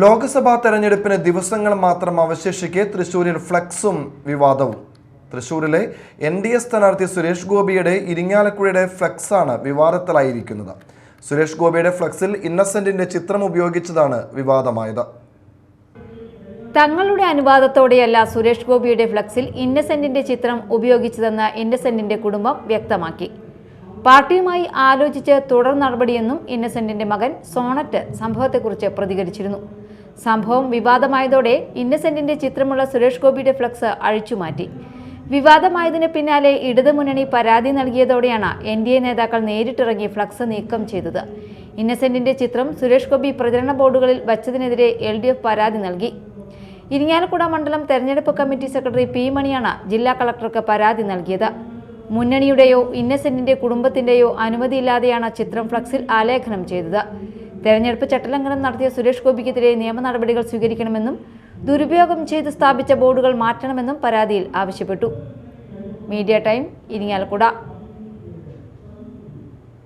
ലോക്സഭാ തെരഞ്ഞെടുപ്പിന് ദിവസങ്ങൾ മാത്രം അവശേഷിക്കെ തൃശൂരിൽ ഫ്ലക്സും വിവാദവും. തൃശൂരിലെ എൻ ഡി എ സ്ഥാനാർത്ഥി സുരേഷ് ഗോപിയുടെ ഇരിങ്ങാലക്കുഴയുടെ ഫ്ലക്സാണ് വിവാദത്തിലായിരിക്കുന്നത്. സുരേഷ് ഗോപിയുടെ ഫ്ലക്സിൽ ഇന്നസെന്റിന്റെ ചിത്രം ഉപയോഗിച്ചതാണ് വിവാദമായത്. തങ്ങളുടെ അനുവാദത്തോടെയല്ല സുരേഷ് ഗോപിയുടെ ഫ്ലക്സിൽ ഇന്നസെന്റിന്റെ ചിത്രം ഉപയോഗിച്ചതെന്ന് ഇന്നസെന്റിന്റെ കുടുംബം വ്യക്തമാക്കി. പാർട്ടിയുമായി ആലോചിച്ച് തുടർ നടപടിയെന്നും ഇന്നസെന്റിന്റെ മകൻ സോണറ്റ് സംഭവത്തെക്കുറിച്ച് പ്രതികരിച്ചിരുന്നു. സംഭവം വിവാദമായതോടെ ഇന്നസെന്റിന്റെ ചിത്രമുള്ള സുരേഷ് ഗോപിയുടെ ഫ്ലക്സ് അഴിച്ചുമാറ്റി. വിവാദമായതിന് പിന്നാലെ ഇടതുമുന്നണി പരാതി നൽകിയതോടെയാണ് എൻ ഡി എ നേതാക്കൾ നേരിട്ടിറങ്ങി ഫ്ലക്സ് നീക്കം ചെയ്തത്. ഇന്നസെന്റിന്റെ ചിത്രം സുരേഷ് ഗോപി പ്രചരണ ബോർഡുകളിൽ വച്ചതിനെതിരെ എൽ ഡി എഫ് പരാതി നൽകി. ഇരിങ്ങാലക്കുട മണ്ഡലം തെരഞ്ഞെടുപ്പ് കമ്മിറ്റി സെക്രട്ടറി പി മണിയാണ് ജില്ലാ കളക്ടർക്ക് പരാതി നൽകിയത്. മുന്നണിയുടെയോ ഇന്നസെന്റിന്റെ കുടുംബത്തിന്റെയോ അനുമതിയില്ലാതെയാണ് ചിത്രം ഫ്ലക്സിൽ ആലേഖനം ചെയ്തത്. തെരഞ്ഞെടുപ്പ് ചട്ടലംഘനം നടത്തിയ സുരേഷ് ഗോപിക്കെതിരെ നിയമ നടപടികൾ സ്വീകരിക്കണമെന്നും ദുരുപയോഗം ചെയ്ത് സ്ഥാപിച്ച ബോർഡുകൾ മാറ്റണമെന്നും പരാതിയിൽ ആവശ്യപ്പെട്ടു. Media time Irinjalakuda.